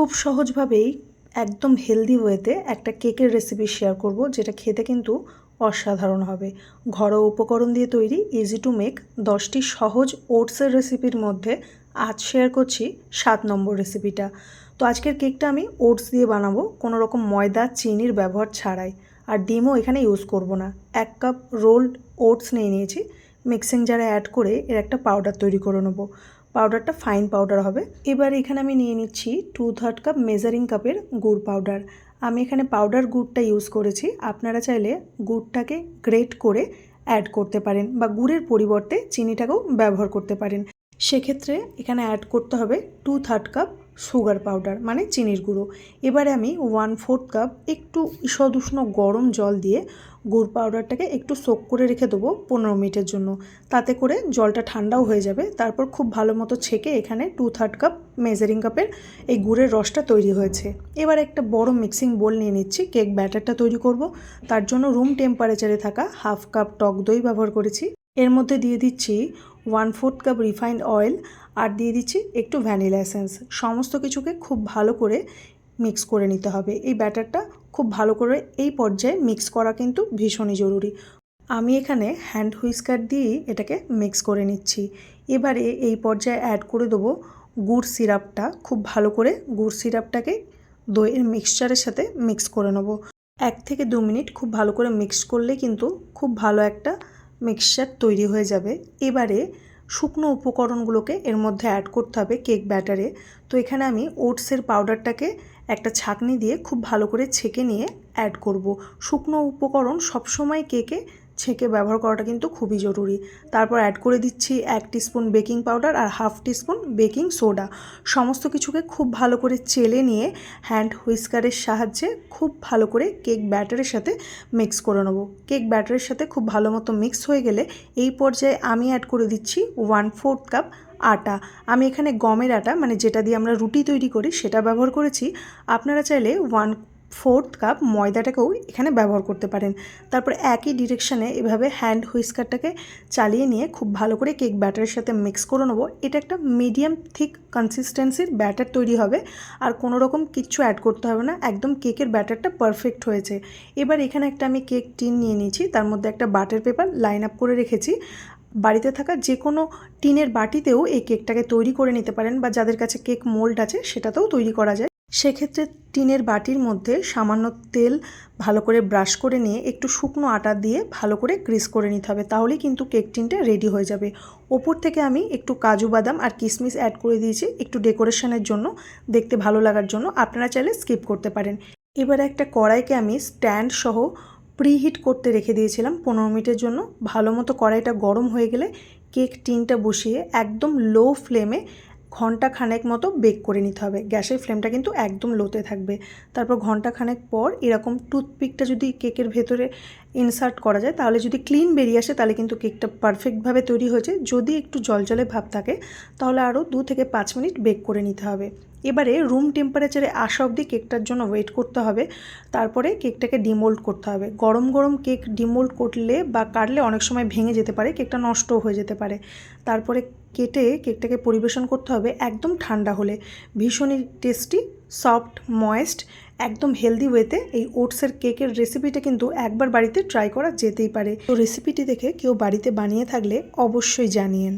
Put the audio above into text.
খুব সহজভাবেই একদম হেলদি ওয়েতে একটা কেকের রেসিপি শেয়ার করব, যেটা খেতে কিন্তু অসাধারণ হবে। ঘরোয়া উপকরণ দিয়ে তৈরি ইজি টু মেক দশটি সহজ ওটসের রেসিপির মধ্যে আজ শেয়ার করছি সাত নম্বর রেসিপিটা তো আজকের কেকটা আমি ওটস দিয়ে বানাবো, কোনো রকম ময়দা, চিনির ব্যবহার ছাড়াই। আর ডিমও এখানে ইউজ করব না। এক কাপ রোল্ড ওটস নিয়ে নিয়েছি। মিক্সিং জারে অ্যাড করে এর একটা পাউডার তৈরি করে নেব। পাউডারটা ফাইন পাউডার হবে। এবার এখানে আমি নিয়ে নিচ্ছি টু থার্ড কাপ মেজারিং কাপের গুড় পাউডার আমি এখানে পাউডার গুড়টা ইউজ করেছি। আপনারা চাইলে গুড়টাকে গ্রেট করে অ্যাড করতে পারেন বা গুড়ের পরিবর্তে চিনিটাকেও ব্যবহার করতে পারেন। সেক্ষেত্রে এখানে অ্যাড করতে হবে two third cup sugar powder মানে চিনির গুঁড়ো। এবারে আমি ওয়ান ফোর্থ কাপ একটু ঈষদ উষ্ণ গরম জল দিয়ে গুড় পাউডারটাকে একটু সোক করে রেখে দেবো পনেরো মিনিটের জন্য। তাতে করে জলটা ঠান্ডাও হয়ে যাবে। তারপর খুব ভালো মতো ছেঁকে এখানে টু থার্ড কাপ মেজারিং কাপের এই গুড়ের রসটা তৈরি হয়েছে। এবার একটা বড় মিক্সিং বোল নিয়ে নিচ্ছি কেক ব্যাটারটা তৈরি করব। তার জন্য রুম টেম্পারেচারে থাকা হাফ কাপ টক দই ব্যবহার করেছি। এর মধ্যে দিয়ে দিচ্ছি one fourth cup refined oil আর দিয়ে দিচ্ছি একটু ভ্যানিলা এসেন্স। সমস্ত কিছুকে খুব ভালো করে মিক্স করে নিতে হবে। এই ব্যাটারটা খুব ভালো করে এই পর্যায়ে মিক্স করা কিন্তু ভীষণই জরুরি। আমি এখানে হ্যান্ড হুইস্কার দিয়েই এটাকে মিক্স করে নিচ্ছি। এবারে এই পর্যায়ে অ্যাড করে দেবো গুড় সিরাপটা। খুব ভালো করে গুড় সিরাপটাকে দইয়ের মিক্সচারের সাথে মিক্স করে নেব। এক থেকে দু মিনিট খুব ভালো করে মিক্স করলে কিন্তু খুব ভালো একটা মিক্সচার তৈরি হয়ে যাবে। এবারে শুকনো উপকরণগুলোকে এর মধ্যে অ্যাড করতে হবে কেক ব্যাটারে তো এখানে আমি ওটসের পাউডারটাকে একটা ছাঁকনি দিয়ে খুব ভালো করে ছেঁকে নিয়ে অ্যাড করব। শুকনো উপকরণ সবসময় কেকে ছেঁকে ব্যবহার করাটা কিন্তু খুবই জরুরি। তারপর অ্যাড করে দিচ্ছি এক টিস্পুন বেকিং পাউডার আর হাফ টিস্পুন বেকিং সোডা সমস্ত কিছুকে খুব ভালো করে চেলে নিয়ে হ্যান্ড হুইস্কারের সাহায্যে খুব ভালো করে কেক ব্যাটারের সাথে মিক্স করে নেব। কেক ব্যাটারের সাথে খুব ভালো মতো মিক্স হয়ে গেলে এই পর্যায়ে আমি অ্যাড করে দিচ্ছি ওয়ান ফোর্থ কাপ আটা। আমি এখানে গমের আটা মানে যেটা দিয়ে আমরা রুটি তৈরি করি, সেটা ব্যবহার করেছি। আপনারা চাইলে ওয়ান ফোর্থ কাপ ময়দাটাকেও এখানে ব্যবহার করতে পারেন। তারপর একই ডিরেকশানে এভাবে হ্যান্ড হুইস্কারটাকে চালিয়ে নিয়ে খুব ভালো করে কেক ব্যাটারের সাথে মিক্স করে নেব। এটা একটা মিডিয়াম থিক কনসিস্টেন্সির ব্যাটার তৈরি হবে আর কোনো রকম কিচ্ছু অ্যাড করতে হবে না। একদম কেকের ব্যাটারটা পারফেক্ট হয়েছে। এবার এখানে একটা আমি কেক টিন নিয়ে নিয়েছি। তার মধ্যে একটা বাটার পেপার লাইন আপ করে রেখেছি। বাড়িতে থাকা যে কোনো টিনের বাটিতেও এই কেকটাকে তৈরি করে নিতে পারেন বা যাদের কাছে কেক মোল্ড আছে সেটাতেও তৈরি করা যায়। সেক্ষেত্রে টিনের বাটির মধ্যে সামান্য তেল ভালো করে ব্রাশ করে নিয়ে একটু শুকনো আটা দিয়ে ভালো করে গ্রিস করে নিতে হবে। তাহলেই কিন্তু কেক টিনটা রেডি হয়ে যাবে। ওপর থেকে আমি একটু কাজু বাদাম আর কিশমিশ অ্যাড করে দিয়েছি একটু ডেকোরেশনের জন্য, দেখতে ভালো লাগার জন্য। আপনারা চাইলে স্কিপ করতে পারেন। এবার একটা কড়াইকে আমি স্ট্যান্ড সহ প্রিহিট করতে রেখে দিয়েছিলাম পনেরো মিনিটের জন্য। ভালো মতো কড়াইটা গরম হয়ে গেলে কেক টিনটা বসিয়ে একদম লো ফ্লেমে ঘণ্টা খানেক মতো বেক করে নিতে হবে। গ্যাসের ফ্লেমটা কিন্তু একদম লোতে থাকবে। তারপর ঘণ্টা খানেক পর এরকম টুথপিকটা যদি কেকের ভেতরে ইনসার্ট করা যায়, তাহলে যদি ক্লিন বেরিয়ে আসে, তাহলে কিন্তু কেকটা পারফেক্টভাবে তৈরি হয়েছে। যদি একটু জলজলে ভাব থাকে, তাহলে আরও দু থেকে পাঁচ মিনিট বেক করে নিতে হবে। এবারে রুম টেম্পারেচারে আসা অবধি কেকটার জন্য ওয়েট করতে হবে। তারপরে কেকটাকে ডিমোল্ড করতে হবে। গরম গরম কেক ডিমোল্ড করলে বা কাটলে অনেক সময় ভেঙে যেতে পারে, কেকটা নষ্টও হয়ে যেতে পারে। তারপরে কেটে কেকটাকে পরিবেশন করতে হবে একদম ঠান্ডা হলে। ভীষণই টেস্টি সফট ময়েস্ট একদম হেলদি ওয়েতে এই ওটসের কেকের রেসিপিটা কিন্তু একবার বাড়িতে ট্রাই করা যেতেই পারে। তো রেসিপিটি দেখে কেউ বাড়িতে বানিয়ে থাকলে অবশ্যই জানিয়েন।